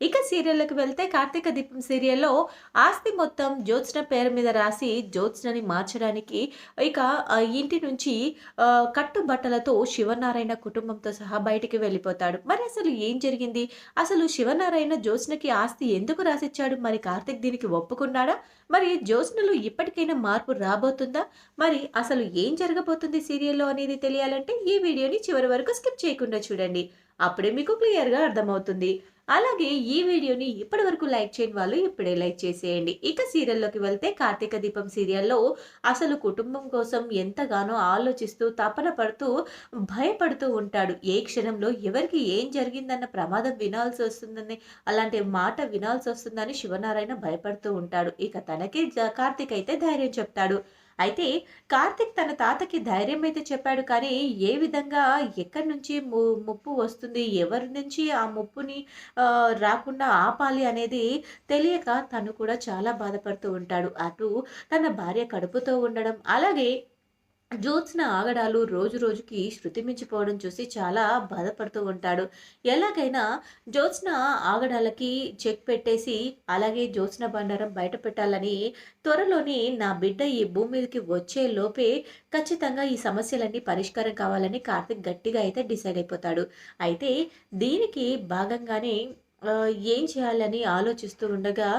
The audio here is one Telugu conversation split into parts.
ఇక సీరియల్కి వెళ్తే కార్తీక దీపం సీరియల్లో ఆస్తి మొత్తం జ్యోత్స్న పేరు మీద రాసి జ్యోత్స్నని మార్చడానికి ఇక ఇంటి నుంచి కట్టుబట్టలతో శివనారాయణ కుటుంబంతో సహా బయటికి వెళ్ళిపోతాడు. మరి అసలు ఏం జరిగింది? అసలు శివనారాయణ జ్యోత్స్నకి ఆస్తి ఎందుకు రాసిచ్చాడు? మరి కార్తీక్ దీనికి ఒప్పుకున్నాడా? మరి జ్యోత్స్నలో ఇప్పటికైనా మార్పు రాబోతుందా? మరి అసలు ఏం జరగబోతుంది సీరియల్లో అనేది తెలియాలంటే ఈ వీడియోని చివరి వరకు స్కిప్ చేయకుండా చూడండి. అప్పుడే మీకు క్లియర్గా అర్థమవుతుంది. అలాగే ఈ వీడియోని ఇప్పటి వరకు లైక్ చేయని వాళ్ళు ఇప్పుడే లైక్ చేసేయండి. ఇక సీరియల్లోకి వెళ్తే కార్తీక దీపం సీరియల్లో అసలు కుటుంబం కోసం ఎంతగానో ఆలోచిస్తూ తపన పడుతూ భయపడుతూ ఉంటాడు. ఏ క్షణంలో ఎవరికి ఏం జరిగిందన్న ప్రమాదం వినాల్సి వస్తుందని అలాంటి మాట వినాల్సి వస్తుందని శివనారాయణ భయపడుతూ ఉంటాడు. ఇక తనకే జ- కార్తీక్ అయితే ధైర్యం చెప్తాడు. అయితే కార్తిక్ తన తాతకి ధైర్యం అయితే చెప్పాడు కానీ ఏ విధంగా ఎక్కడి నుంచి ము ముప్పు వస్తుంది ఎవరి నుంచి ఆ ముప్పుని రాకుండా ఆపాలి అనేది తెలియక తను కూడా చాలా బాధపడుతూ ఉంటాడు. అటు తన భార్య కడుపుతో ఉండడం అలాగే జ్యోత్స్న ఆగడాలు రోజు రోజుకి శృతి మించిపోవడం చూసి చాలా బాధపడుతూ ఉంటాడు. ఎలాగైనా జ్యోత్స్న ఆగడాలకి చెక్ పెట్టేసి అలాగే జ్యోత్స్న బండారం బయట పెట్టాలని త్వరలోనే నా బిడ్డ ఈ భూమి మీదకి వచ్చే లోపే ఖచ్చితంగా ఈ సమస్యలన్నీ పరిష్కారం కావాలని కార్తిక్ గట్టిగా అయితే డిసైడ్ అయిపోతాడు. అయితే దీనికి భాగంగానే ఏం చేయాలని ఆలోచిస్తూ ఉండగా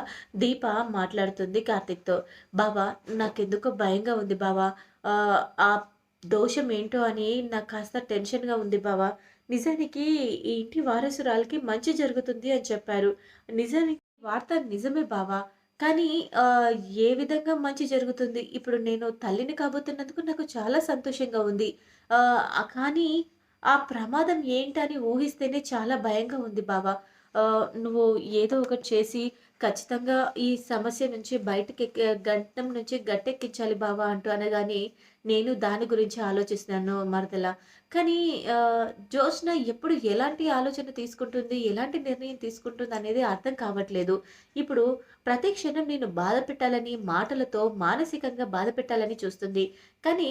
దీప మాట్లాడుతుంది కార్తిక్తో. బావా నాకెందుకో భయంగా ఉంది బావా. ఆ, దోషం ఏంటో అని నాకు కాస్త టెన్షన్గా ఉంది బావా. నిజానికి ఈ ఇంటి వారసురాలకి మంచి జరుగుతుంది అని చెప్పారు. నిజానికి వార్త నిజమే బావా. కానీ ఏ విధంగా మంచి జరుగుతుంది? ఇప్పుడు నేను తల్లిని కాబోతున్నందుకు నాకు చాలా సంతోషంగా ఉంది. కానీ ఆ ప్రమాదం ఏంటని ఊహిస్తేనే చాలా భయంగా ఉంది బావా. నువ్వు ఏదో ఒకటి చేసి ఖచ్చితంగా ఈ సమస్య నుంచి బయటకి గంటం నుంచి గట్టెక్కించాలి బావా అంటూ అనగానే నేను దాని గురించి ఆలోచిస్తున్నాను మరదల. కానీ జోష్న ఎప్పుడు ఎలాంటి ఆలోచన తీసుకుంటుంది ఎలాంటి నిర్ణయం తీసుకుంటుంది అనేది అర్థం కావట్లేదు. ఇప్పుడు ప్రతి క్షణం నేను బాధ పెట్టాలని మాటలతో మానసికంగా బాధ పెట్టాలని చూస్తుంది. కానీ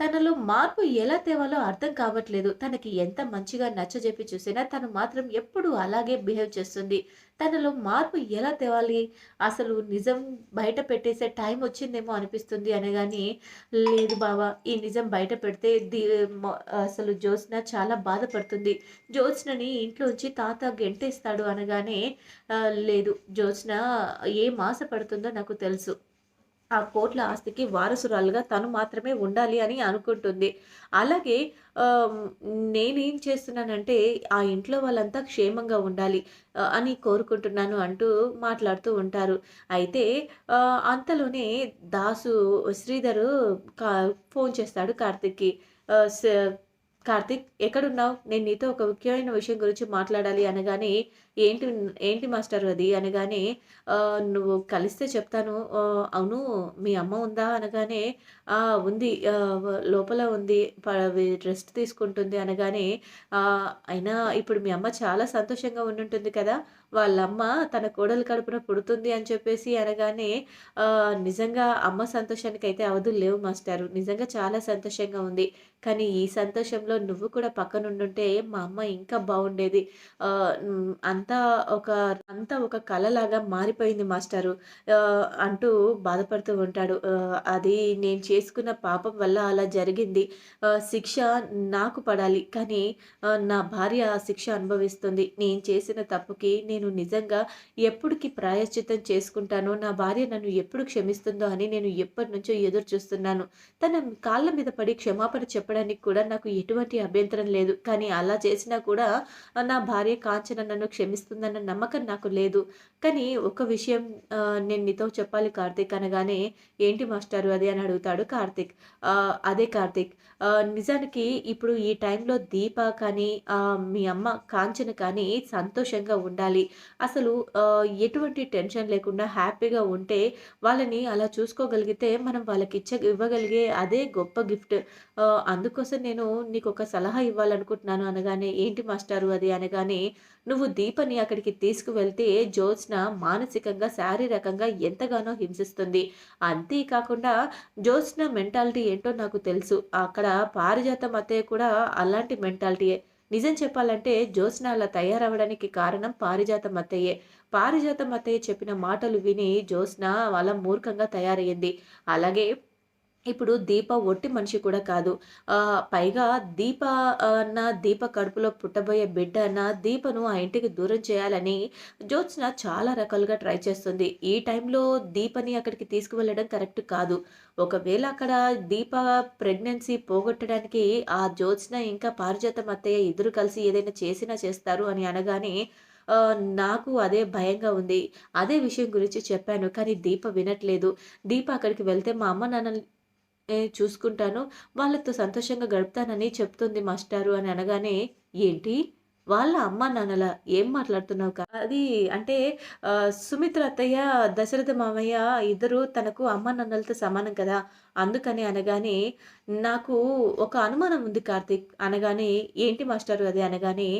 తనలో మార్పు ఎలా తేవాలో అర్థం కావట్లేదు. తనకి ఎంత మంచిగా నచ్చజెప్పి చూసినా తను మాత్రం ఎప్పుడు అలాగే బిహేవ్ చేస్తుంది. తనలో మార్పు ఎలా తేవాలి? అసలు నిజం బయట పెట్టేసే టైం వచ్చిందేమో అనిపిస్తుంది అనగానే లేదు బావా ఈ నిజం బయట పెడితే మ- అసలు జ్యోత్స్న చాలా బాధపడుతుంది. జ్యోత్స్నని ఇంట్లోంచి తాత గెంటేస్తాడు అనగానే లేదు జ్యోత్స్న ఏం ఆశ పడుతుందో నాకు తెలుసు. ఆ కోట్ల ఆస్తికి వారసురాలుగా తను మాత్రమే ఉండాలి అని అనుకుంటుంది. అలాగే నేనేం చేస్తున్నానంటే ఆ ఇంట్లో వాళ్ళంతా క్షేమంగా ఉండాలి అని కోరుకుంటున్నాను అంటూ మాట్లాడుతూ ఉంటారు. అయితే అంతలోనే దాసు శ్రీధరు కా ఫోన్ చేస్తాడు కార్తిక్కి. స- కార్తిక్ ఎక్కడున్నావు? నేను నీతో ఒక ముఖ్యమైన విషయం గురించి మాట్లాడాలి అనగానే ఏంటి ఏంటి మాస్టర్ అది? అనగానే నువ్వు కలిస్తే చెప్తాను. అవును మీ అమ్మ ఉందా? అనగానే ఉంది. లోపల ఉంది. రెస్ట్ తీసుకుంటుంది. అనగానే అయినా ఇప్పుడు మీ అమ్మ చాలా సంతోషంగా ఉండుంటుంది కదా. వాళ్ళ అమ్మ తన కోడలు కడుపున పుడుతుంది అని చెప్పేసి అనగానే నిజంగా అమ్మ సంతోషానికి అయితే అవధులు లేవు మాస్టారు. నిజంగా చాలా సంతోషంగా ఉంది. కానీ ఈ సంతోషంలో నువ్వు కూడా పక్కన ఉండుంటే మా అమ్మ ఇంకా బాగుండేది అంతా ఒక అంతా ఒక కళలాగా మారిపోయింది మాస్టారు. అంటూ బాధపడుతూ ఉంటాడు. అది నేను చేసుకున్న పాపం వల్ల అలా జరిగింది. శిక్ష నాకు పడాలి. కానీ నా భార్య ఆ శిక్ష అనుభవిస్తుంది. నేను చేసిన తప్పుకి నేను నిజంగా ఎప్పుడుకి ప్రాయశ్చితం చేసుకుంటానో నా భార్య నన్ను ఎప్పుడు క్షమిస్తుందో అని నేను ఎప్పటి నుంచో ఎదురు చూస్తున్నాను తన కాళ్ళ మీద పడి క్షమాపణ చెప్పడానికి కూడా నాకు ఎటువంటి అభ్యంతరం లేదు. కానీ అలా చేసినా కూడా నా భార్య కాంచన నన్ను క్షమిస్తుందన్న నమ్మకం నాకు లేదు. కానీ ఒక విషయం నేను నీతో చెప్పాలి కార్తీక్ అనగానే ఏంటి మాస్టారు అది? అని అడుగుతాడు కార్తీక్. అదే కార్తీక్ నిజానికి ఇప్పుడు ఈ టైంలో దీప కానీ మీ అమ్మ కాంచన కానీ సంతోషంగా ఉండాలి. అసలు ఎటువంటి టెన్షన్ లేకుండా హ్యాపీగా ఉంటే వాళ్ళని అలా చూసుకోగలిగితే మనం వాళ్ళకి ఇచ్చ ఇవ్వగలిగే అదే గొప్ప గిఫ్ట్. అందుకోసం నేను నీకు ఒక సలహా ఇవ్వాలనుకుంటున్నాను అనగానే ఏంటి మాస్టారు అది? అనగానే నువ్వు దీపని అక్కడికి తీసుకువెళ్తే జ్యోత్స్న మానసికంగా శారీరకంగా ఎంతగానో హింసిస్తుంది. అంతేకాకుండా జ్యోత్స్న మెంటాలిటీ ఏంటో నాకు తెలుసు. అక్కడ పారిజాతం అత్తయ్య కూడా అలాంటి మెంటాలిటీయే. నిజం చెప్పాలంటే జ్యోత్స్న అలా తయారవడానికి కారణం పారిజాతం అత్తయ్యే పారిజాతం అత్తయ్య చెప్పిన మాటలు విని జ్యోత్స్న వాళ్ళ మూర్ఖంగా తయారయ్యింది. అలాగే ఇప్పుడు దీప ఒట్టి మనిషి కూడా కాదు. పైగా దీప అన్న దీప కడుపులో పుట్టబోయే బిడ్డ అన్న దీపను ఆ ఇంటికి దూరం చేయాలని జ్యోత్స్న చాలా రకాలుగా ట్రై చేస్తుంది. ఈ టైంలో దీపని అక్కడికి తీసుకువెళ్ళడం కరెక్ట్ కాదు. ఒకవేళ అక్కడ దీప ప్రెగ్నెన్సీ పోగొట్టడానికి ఆ జ్యోత్స్న ఇంకా పారిజాతం అత్తయ్య ఇద్దరు కలిసి ఏదైనా చేసినా చేస్తారు అని అనగానే నాకు అదే భయంగా ఉంది. అదే విషయం గురించి చెప్పాను కానీ దీప వినట్లేదు. దీప అక్కడికి వెళ్తే మా అమ్మ నాన్న చూసుకుంటాను. వాళ్ళతో సంతోషంగా గడుపుతానని చెప్తుంది మాస్టారు అని అనగానే ఏంటి? వాళ్ళ అమ్మ నాన్నల ఏం మాట్లాడుతున్నావు కా అది అంటే సుమిత్ర అత్తయ్య దశరథ మామయ్య ఇద్దరు తనకు అమ్మ నాన్నలతో సమానం కదా? అందుకని అనగానే నాకు ఒక అనుమానం ఉంది కార్తీక్ అనగానే ఏంటి మాస్టారు అది? అనగానే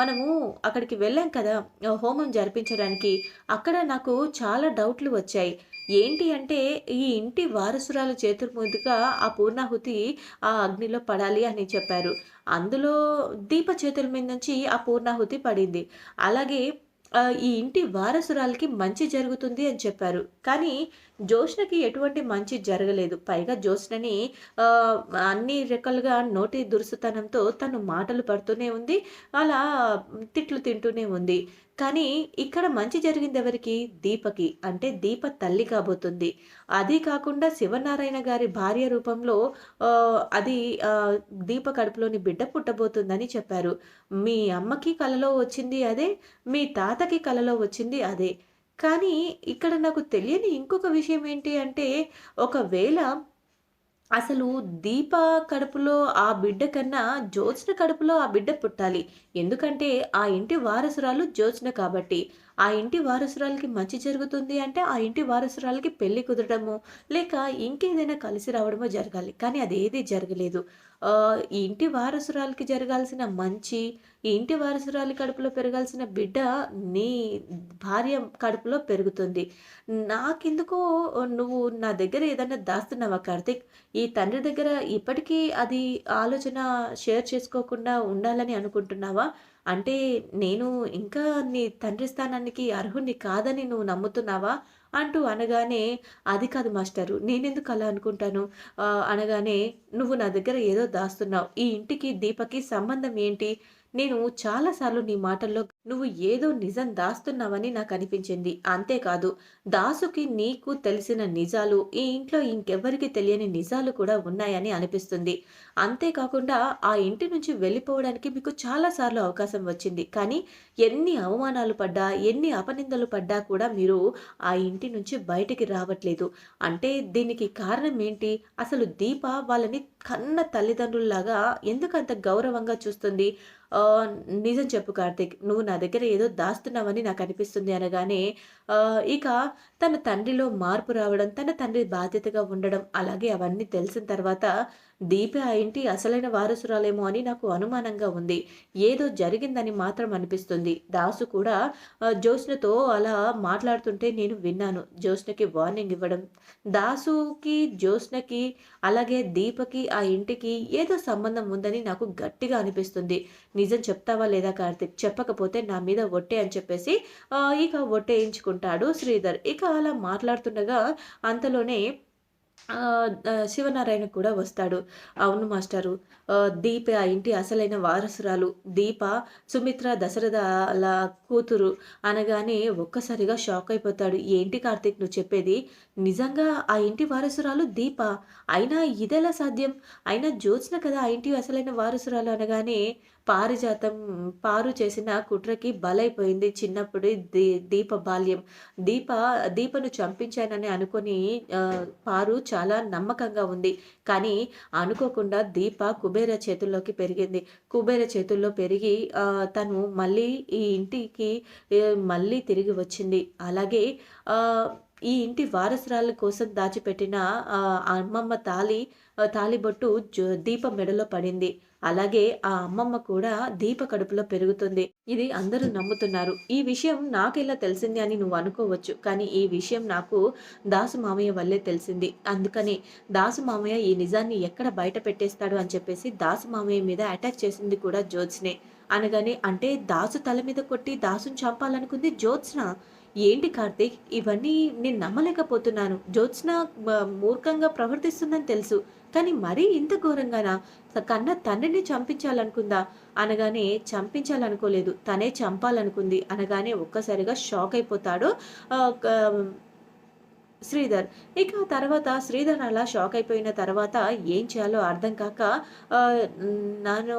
మనము అక్కడికి వెళ్ళాం కదా హోమం జరిపించడానికి. అక్కడ నాకు చాలా డౌట్లు వచ్చాయి. ఏంటి అంటే ఈ ఇంటి వారసురాల చేతుల మీదుగా ఆ పూర్ణాహుతి ఆ అగ్నిలో పడాలి అని చెప్పారు. అందులో దీప చేతుల మీద నుంచి ఆ పూర్ణాహుతి పడింది. అలాగే ఈ ఇంటి వారసురాలకి మంచి జరుగుతుంది అని చెప్పారు. కానీ జోష్నకి ఎటువంటి మంచి జరగలేదు. పైగా జోష్నని అన్ని రకాలుగా నోటి దురుసుతనంతో తను మాటలు పడుతూనే ఉంది. అలా తిట్లు తింటూనే ఉంది. కానీ ఇక్కడ మంచి జరిగింది ఎవరికి? దీపకి. అంటే దీప తల్లి కాబోతుంది. అది కాకుండా శివనారాయణ గారి భార్య రూపంలో అది దీప కడుపులోని బిడ్డ పుట్టబోతుందని చెప్పారు. మీ అమ్మకి కలలో వచ్చింది అదే మీ తాతకి కలలో వచ్చింది అదే. కానీ ఇక్కడ నాకు తెలియని ఇంకొక విషయం ఏంటి అంటే ఒకవేళ అసలు దీప కడుపులో ఆ బిడ్డ కన్నా జ్యోత్స్న కడుపులో ఆ బిడ్డ పుట్టాలి. ఎందుకంటే ఆ ఇంటి వారసురాలు జ్యోత్స్న కాబట్టి. ఆ ఇంటి వారసురాలకి మంచి జరుగుతుంది అంటే ఆ ఇంటి వారసురాలకి పెళ్ళి కుదరడము లేక ఇంకేదైనా కలిసి రావడమో జరగాలి. కానీ అదేది జరగలేదు. ఈ ఇంటి వారసురాలకి జరగాల్సిన మంచి ఈ ఇంటి వారసురాలి కడుపులో పెరగాల్సిన బిడ్డ నీ భార్య కడుపులో పెరుగుతుంది. నాకెందుకో నువ్వు నా దగ్గర ఏదన్నా దాస్తున్నావా కార్తిక్? ఈ తండ్రి దగ్గర ఇప్పటికీ అది ఆలోచన షేర్ చేసుకోకుండా ఉండాలని అనుకుంటున్నావా? అంటే నేను ఇంకా నీ తండ్రి స్థానానికి అర్హుని కాదని నువ్వు నమ్ముతున్నావా? అంటూ అనగానే అది కాదు మాస్టరు నేనెందుకు అలా అనుకుంటాను? అనగానే నువ్వు నా దగ్గర ఏదో దాస్తున్నావు. ఈ ఇంటికి దీపకి సంబంధం ఏంటి? నేను చాలాసార్లు నీ మాటల్లో నువ్వు ఏదో నిజం దాస్తున్నావని నాకు అనిపించింది అంతేకాదు దాసుకి నీకు తెలిసిన నిజాలు ఈ ఇంట్లో ఇంకెవ్వరికి తెలియని నిజాలు కూడా ఉన్నాయని అనిపిస్తుంది. అంతేకాకుండా ఆ ఇంటి నుంచి వెళ్ళిపోవడానికి మీకు చాలాసార్లు అవకాశం వచ్చింది. కానీ ఎన్ని అవమానాలు పడ్డా ఎన్ని అపనిందలు పడ్డా కూడా మీరు ఆ ఇంటి నుంచి బయటికి రావట్లేదు. అంటే దీనికి కారణం ఏంటి? అసలు దీప వాళ్ళని కన్న తల్లిదండ్రుల్లాగా ఎందుకు అంత గౌరవంగా చూస్తుంది? నిజం చెప్పు కార్తిక్. నువ్వు నా దగ్గర ఏదో దాస్తున్నావని నాకు అనిపిస్తుంది అనగానే ఇక తన తండ్రిలో మార్పు రావడం తన తండ్రి బాధ్యతగా ఉండడం అలాగే అవన్నీ తెలిసిన తర్వాత దీప ఆ ఇంటి అసలైన వారసురాలేమో అని నాకు అనుమానంగా ఉంది. ఏదో జరిగిందని మాత్రం అనిపిస్తుంది. దాసు కూడా జ్యోత్స్నతో అలా మాట్లాడుతుంటే నేను విన్నాను. జ్యోత్స్నకి వార్నింగ్ ఇవ్వడం. దాసుకి జ్యోత్స్నకి అలాగే దీపకి ఆ ఇంటికి ఏదో సంబంధం ఉందని నాకు గట్టిగా అనిపిస్తుంది. నిజం చెప్తావా లేదా కార్తిక్? చెప్పకపోతే నా మీద ఒట్టే అని చెప్పేసి ఇక ఒట్టేయించుకుంటాడు శ్రీధర్. ఇక అలా మాట్లాడుతుండగా అంతలోనే శివనారాయణ కూడా వస్తాడు. అవును మాస్టారు దీప ఆ ఇంటి అసలైన వారసురాలు. దీప సుమిత్ర దశరథల కూతురు అనగానే ఒక్కసారిగా షాక్ అయిపోతాడు. ఏంటి కార్తీక్ నువ్వు చెప్పేది? నిజంగా ఆ ఇంటి వారసురాలు దీప? అయినా ఇదెలా సాధ్యం? అయినా జ్యోత్స్న కదా ఆ ఇంటి అసలైన వారసురాలు అనగానే పారిజాతం పారు చేసిన కుట్రకి బలైపోయింది చిన్నప్పుడు దీ దీప బాల్యం. దీప దీపను చంపించానని అనుకొని పారు చాలా నమ్మకంగా ఉంది. కానీ అనుకోకుండా దీప కుబేర చేతుల్లోకి పెరిగింది. కుబేర చేతుల్లో పెరిగి తను మళ్ళీ ఈ ఇంటికి మళ్ళీ తిరిగి వచ్చింది. అలాగే ఈ ఇంటి వారసురాల కోసం దాచిపెట్టిన అమ్మమ్మ తాలి తాలిబొట్టు దీప మెడలో పడింది. అలాగే ఆ అమ్మమ్మ కూడా దీప కడుపులో పెరుగుతుంది. ఇది అందరూ నమ్ముతున్నారు. ఈ విషయం నాకెలా తెలిసింది అని నువ్వు అనుకోవచ్చు. కానీ ఈ విషయం నాకు దాసు మామయ్య వల్లే తెలిసింది. అందుకని దాసు మామయ్య ఈ నిజాన్ని ఎక్కడ బయట పెట్టేస్తాడు అని చెప్పేసి దాసు మామయ్య మీద అటాక్ చేసింది కూడా జ్యోత్స్నే. అనగానే అంటే దాసు తల మీద కొట్టి దాసుని చంపాలనుకుంది జ్యోత్స్న? ఏంటి కార్తీక్? ఇవన్నీ నేను నమ్మలేకపోతున్నాను. జ్యోత్స్న మూర్ఖంగా ప్రవర్తిస్తుందని తెలుసు. కానీ మరీ ఇంత ఘోరంగానా? కన్న తండ్రిని చంపించాలనుకుందా? అనగానే చంపించాలనుకోలేదు. తనే చంపాలనుకుంది. అనగానే ఒక్కసారిగా షాక్ అయిపోతాడు శ్రీధర్. ఇక తర్వాత శ్రీధర్ అలా షాక్ అయిపోయిన తర్వాత ఏం చేయాలో అర్థం కాక నన్ను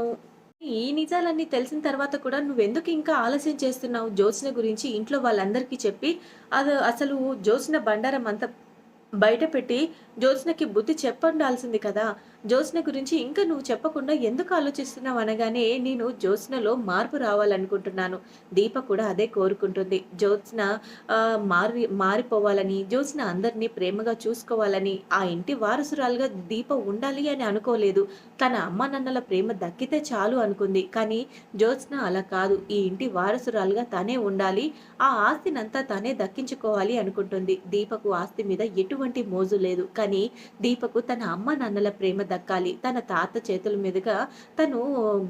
ఈ నిజాలన్నీ తెలిసిన తర్వాత కూడా నువ్వెందుకు ఇంకా ఆలస్యం చేస్తున్నావు? జ్యోత్స్న గురించి ఇంట్లో వాళ్ళందరికీ చెప్పి అది అసలు జ్యోత్స్న బండారం అంతా బయట పెట్టి జ్యోత్స్నకి బుద్ధి చెప్పండాల్సింది కదా. జ్యోత్స్న గురించి ఇంకా నువ్వు చెప్పకుండా ఎందుకు ఆలోచిస్తున్నావు అనగానే నేను జ్యోత్స్నలో మార్పు రావాలనుకుంటున్నాను. దీప కూడా అదే కోరుకుంటుంది. జ్యోత్స్న మారి మారిపోవాలని జ్యోత్స్న అందరినీ ప్రేమగా చూసుకోవాలని ఆ ఇంటి వారసురాలుగా దీప ఉండాలి అని అనుకోలేదు. తన అమ్మ నాన్నల ప్రేమ దక్కితే చాలు అనుకుంది. కానీ జ్యోత్స్న అలా కాదు. ఈ ఇంటి వారసురాలుగా తనే ఉండాలి. ఆ ఆస్తినంతా తనే దక్కించుకోవాలి అనుకుంటుంది. దీపకు ఆస్తి మీద ఎటువంటి మోజు లేదు. కానీ దీపకు తన అమ్మ నాన్నల ప్రేమ దక్కాలి. తన తాత చేతుల మీదుగా తను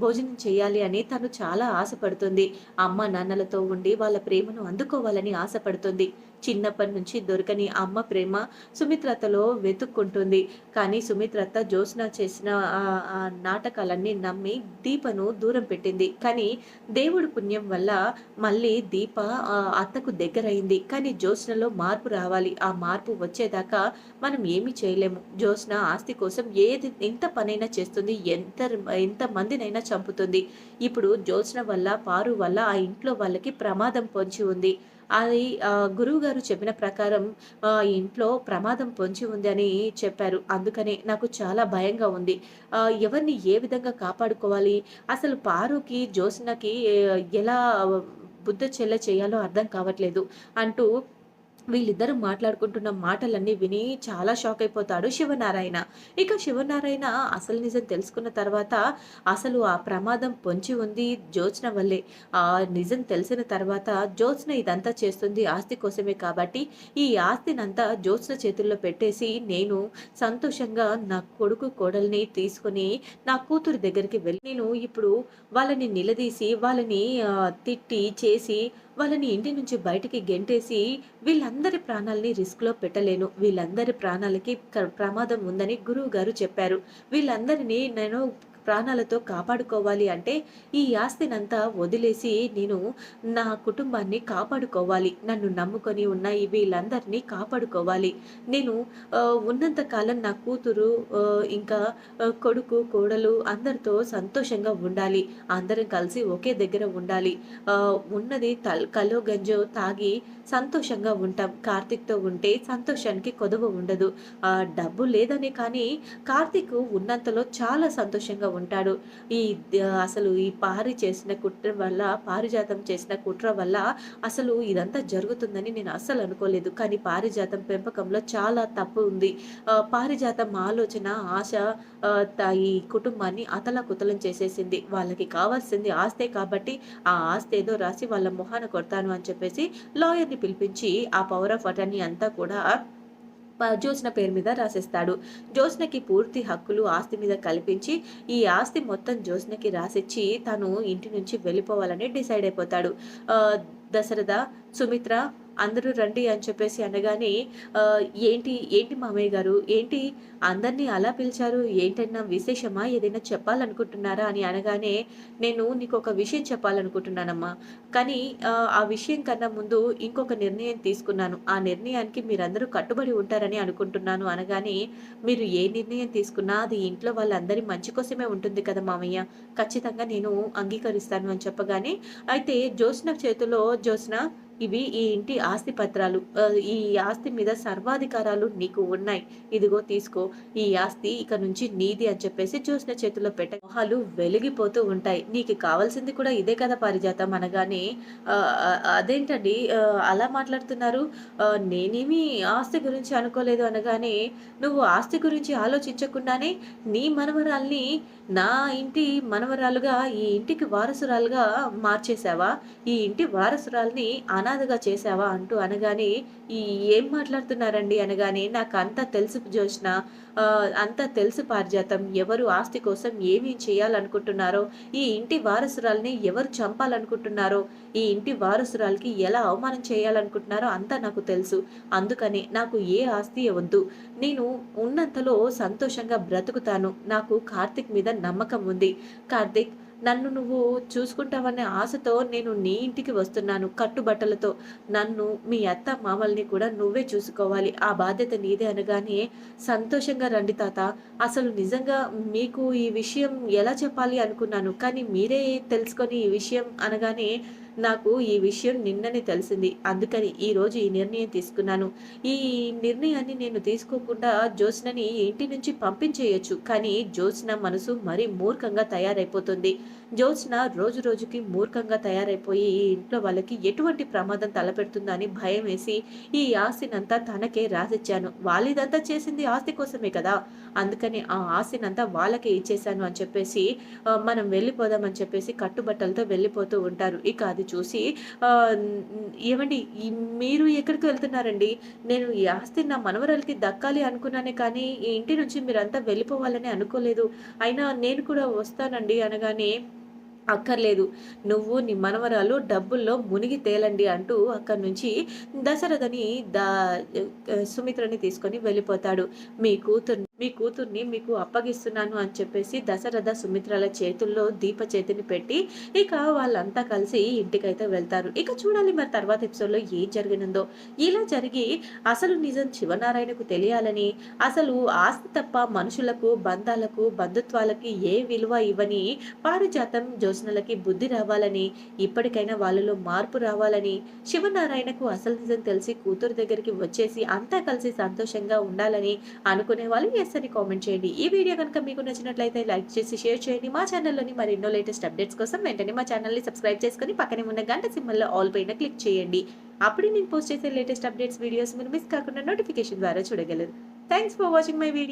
భోజనం చేయాలి అని తను చాలా ఆశపడుతుంది. అమ్మ నాన్నలతో ఉండి వాళ్ళ ప్రేమను అందుకోవాలని ఆశపడుతుంది. చిన్నప్పటి నుంచి దొరకని అమ్మ ప్రేమ సుమిత్రతలో వెతుక్కుంటుంది. కానీ సుమిత్రత జ్యోత్స్న చేసిన ఆ- నాటకాలన్నీ నమ్మి దీపను దూరం పెట్టింది. కానీ దేవుడి పుణ్యం వల్ల మళ్ళీ దీప ఆ, అత్తకు దగ్గరైంది. కానీ జ్యోత్స్నలో మార్పు రావాలి. ఆ మార్పు వచ్చేదాకా మనం ఏమీ చేయలేము. జ్యోత్స్న ఆస్తి కోసం ఏది ఎంత పనైనా చేస్తుంది. ఎంత ఎంత మందినైనా చంపుతుంది. ఇప్పుడు జ్యోత్స్న వల్ల పారు వల్ల ఆ ఇంట్లో వాళ్ళకి ప్రమాదం పొంచి ఉంది. అది గురువు గారు చెప్పిన ప్రకారం ఇంట్లో ప్రమాదం పొంచి ఉంది అని చెప్పారు. అందుకనే నాకు చాలా భయంగా ఉంది. ఎవరిని ఏ విధంగా కాపాడుకోవాలి? అసలు పారుకి జోస్నకి ఎలా బుద్ధ చెల్ల చేయాలో అర్థం కావట్లేదు అంటూ వీళ్ళిద్దరూ మాట్లాడుకుంటున్న మాటలన్నీ విని చాలా షాక్ అయిపోతాడు శివనారాయణ. ఇక శివనారాయణ అసలు నిజం తెలుసుకున్న తర్వాత అసలు ఆ ప్రమాదం పొంచి ఉంది జ్యోత్స్న వల్లే. ఆ నిజం తెలిసిన తర్వాత జ్యోత్స్న ఇదంతా చేస్తుంది ఆస్తి కోసమే కాబట్టి ఈ ఆస్తినంతా జ్యోత్స్న చేతుల్లో పెట్టేసి నేను సంతోషంగా నా కొడుకు కోడల్ని తీసుకొని నా కూతురు దగ్గరికి వెళ్ళి నేను ఇప్పుడు వాళ్ళని నిలదీసి వాళ్ళని తిట్టి చేసి వాళ్ళని ఇంటి నుంచి బయటికి గెంటేసి వీళ్ళందరి ప్రాణాలని రిస్క్లో పెట్టలేను. వీళ్ళందరి ప్రాణాలకి ప్రమాదం ఉందని గురువు గారు చెప్పారు. వీళ్ళందరినీ నేను ప్రాణాలతో కాపాడుకోవాలి అంటే ఈ ఆస్తినంతా వదిలేసి నేను నా కుటుంబాన్ని కాపాడుకోవాలి. నన్ను నమ్ముకొని ఉన్న వీళ్ళందరినీ కాపాడుకోవాలి. నేను ఉన్నంతకాలం ఉన్నంత కాలం నా కూతురు ఇంకా కొడుకు కోడలు అందరితో సంతోషంగా ఉండాలి. అందరం కలిసి ఒకే దగ్గర ఉండాలి. ఉన్నది తల్ కలో గంజో తాగి సంతోషంగా ఉంటాం. కార్తీక్తో ఉంటే సంతోషానికి కొదవ ఉండదు. డబ్బు లేదనే కానీ కార్తీక్ ఉన్నంతలో చాలా సంతోషంగా ఉంటాడు. ఈ అసలు ఈ పారి చేసిన కుట్ర వల్ల పారిజాతం చేసిన కుట్ర వల్ల అసలు ఇదంతా జరుగుతుందని నేను అస్సలు అనుకోలేదు. కానీ పారిజాతం పెంపకంలో చాలా తప్పు ఉంది. పారిజాతం ఆలోచన ఆశ త- ఈ కుటుంబాన్ని అతలాకుతలం చేసేసింది. వాళ్ళకి కావాల్సింది ఆస్తే కాబట్టి ఆ ఆస్తి ఏదో రాసి వాళ్ళ మొహాన కొడతాను అని చెప్పేసి లాయర్ని పిలిపించి ఆ పవర్ ఆఫ్ అటర్నీ అంతా కూడా జ్యోత్స్న పేరు మీద రాసేస్తాడు. జ్యోత్స్నకి పూర్తి హక్కులు ఆస్తి మీద కల్పించి ఈ ఆస్తి మొత్తం జ్యోత్స్నకి రాసిచ్చి తను ఇంటి నుంచి వెళ్ళిపోవాలని డిసైడ్ అయిపోతాడు. ఆ, దశరథ సుమిత్ర అందరూ రండి అని చెప్పేసి అనగానే ఏంటి ఏంటి మామయ్య గారు? ఏంటి అందరినీ అలా పిలిచారు? ఏంటన్నా విశేషమా? ఏదైనా చెప్పాలనుకుంటున్నారా? అని అనగానే నేను నీకు ఒక విషయం చెప్పాలనుకుంటున్నానమ్మా. కానీ ఆ, ఆ విషయం కన్నా ముందు ఇంకొక నిర్ణయం తీసుకున్నాను. ఆ నిర్ణయానికి మీరందరూ కట్టుబడి ఉంటారని అనుకుంటున్నాను అనగానే మీరు ఏ నిర్ణయం తీసుకున్నా అది ఇంట్లో వాళ్ళందరి మంచి కోసమే ఉంటుంది కదా మామయ్య. ఖచ్చితంగా నేను అంగీకరిస్తాను అని చెప్పగానే అయితే జ్యోత్స్న చేతిలో జ్యోత్స్న ఇవి ఈ ఇంటి ఆస్తి పత్రాలు. ఈ ఆస్తి మీద సర్వాధికారాలు నీకు ఉన్నాయి. ఇదిగో తీసుకో. ఈ ఆస్తి ఇక నుంచి నీది అని చెప్పేసి చూసిన చేతిలో పెట్ట మొహాలు వెలిగిపోతూ ఉంటాయి. నీకు కావాల్సింది కూడా ఇదే కదా పారిజాతం అనగానే అదేంటండి? అలా మాట్లాడుతున్నారు? నేనేమి ఆస్తి గురించి అనుకోలేదు అనగానే నువ్వు ఆస్తి గురించి ఆలోచించకుండానే నీ మనవరాల్ని నా ఇంటి మనవరాలుగా ఈ ఇంటికి వారసురాలుగా మార్చేశావా? ఈ ఇంటి వారసురాల్ని అనాథగా చేశావా అంటూ అనగానే ఈ ఏం మాట్లాడుతున్నారండి? అనగానే నాకు అంతా తెలుసు జోష్న అంతా తెలుసు పారిజాతం. ఎవరు ఆస్తి కోసం ఏమి చేయాలనుకుంటున్నారో ఈ ఇంటి వారసురాల్ని ఎవరు చంపాలనుకుంటున్నారో ఈ ఇంటి వారసురాలకి ఎలా అవమానం చేయాలనుకుంటున్నారో అంతా నాకు తెలుసు. అందుకనే నాకు ఏ ఆస్తి వద్దు. నేను ఉన్నంతలో సంతోషంగా బ్రతుకుతాను. నాకు కార్తిక్ మీద నమ్మకం ఉంది. కార్తిక్ నన్ను నువ్వు చూసుకుంటావనే ఆశతో నేను నీ ఇంటికి వస్తున్నాను కట్టుబట్టలతో. నన్ను మీ అత్త మామల్ని కూడా నువ్వే చూసుకోవాలి. ఆ బాధ్యత నీదే అనగానే సంతోషంగా రండి తాత. అసలు నిజంగా మీకు ఈ విషయం ఎలా చెప్పాలి అనుకున్నాను. కానీ మీరే తెలుసుకొని ఈ విషయం అనగానే నాకు ఈ విషయం నిన్ననే తెలిసింది. అందుకని ఈరోజు ఈ నిర్ణయం తీసుకున్నాను. ఈ నిర్ణయాన్ని నేను తీసుకోకుండా జ్యోత్స్నని ఇంటి నుంచి పంపించేయొచ్చు. కానీ జ్యోత్స్న మనసు మరీ మూర్ఖంగా తయారైపోతుంది. జ్యోత్స్న రోజు రోజుకి మూర్ఖంగా తయారైపోయి ఈ ఇంట్లో వాళ్ళకి ఎటువంటి ప్రమాదం తలపెడుతుందని భయం వేసి ఈ ఆస్తినంతా తనకే రాసిచ్చాను. వాళ్ళిదంతా చేసింది ఆస్తి కోసమే కదా. అందుకని ఆ ఆస్తినంతా వాళ్ళకే ఇచ్చేశాను అని చెప్పేసి మనం వెళ్ళిపోదామని చెప్పేసి కట్టుబట్టలతో వెళ్ళిపోతూ ఉంటారు. ఇక అది చూసి ఏమండి మీరు ఎక్కడికి వెళ్తున్నారండి? నేను ఈ ఆస్తి నా మనవరాలకి దక్కాలి అనుకున్నానే కానీ ఈ ఇంటి నుంచి మీరంతా వెళ్ళిపోవాలని అనుకోలేదు. అయినా నేను కూడా వస్తానండి అనగానే అక్కర్లేదు. నువ్వు నీ మనవరాలు డబ్బుల్లో మునిగి తేలండి అంటూ అక్కడి నుంచి దశరథని దా సుమిత్రని తీసుకొని వెళ్ళిపోతాడు. మీ కూతురు మీ కూతుర్ని మీకు అప్పగిస్తున్నాను అని చెప్పేసి దశరథ సుమిత్రల చేతుల్లో దీప చేతిని పెట్టి ఇక వాళ్ళంతా కలిసి ఇంటికైతే వెళ్తారు. ఇక చూడాలి మరి తర్వాత ఎపిసోడ్లో ఏం జరిగినందో. ఇలా జరిగి అసలు నిజం శివనారాయణకు తెలియాలని అసలు ఆస్తి తప్ప మనుషులకు బంధాలకు బంధుత్వాలకి ఏ విలువ ఇవ్వని పారిజాతం జ్యోత్స్నలకి బుద్ధి రావాలని ఇప్పటికైనా వాళ్ళలో మార్పు రావాలని శివనారాయణకు అసలు నిజం తెలిసి కూతురు దగ్గరికి వచ్చేసి అంతా కలిసి సంతోషంగా ఉండాలని అనుకునే వాళ్ళు ఎస్ అని కామెంట్ చేయండి. ఈ వీడియో కనుక మీకు నచ్చినట్లయితే లైక్ చేసి షేర్ చేయండి. మా ఛానల్లోని మరెన్నో లేటెస్ట్ అప్డేట్స్ కోసం వెంటనే మా ఛానల్ని సబ్స్క్రైబ్ చేసుకొని పక్కనే ఉన్న గంట సింబల్లో ఆల్ పైన క్లిక్ చేయండి. అప్పుడే నేను పోస్ట్ చేసే లేటెస్ట్ అప్డేట్స్ వీడియోస్ మీరు మిస్ కాకుండా నోటిఫికేషన్ ద్వారా చూడగలరు. Thanks for watching my video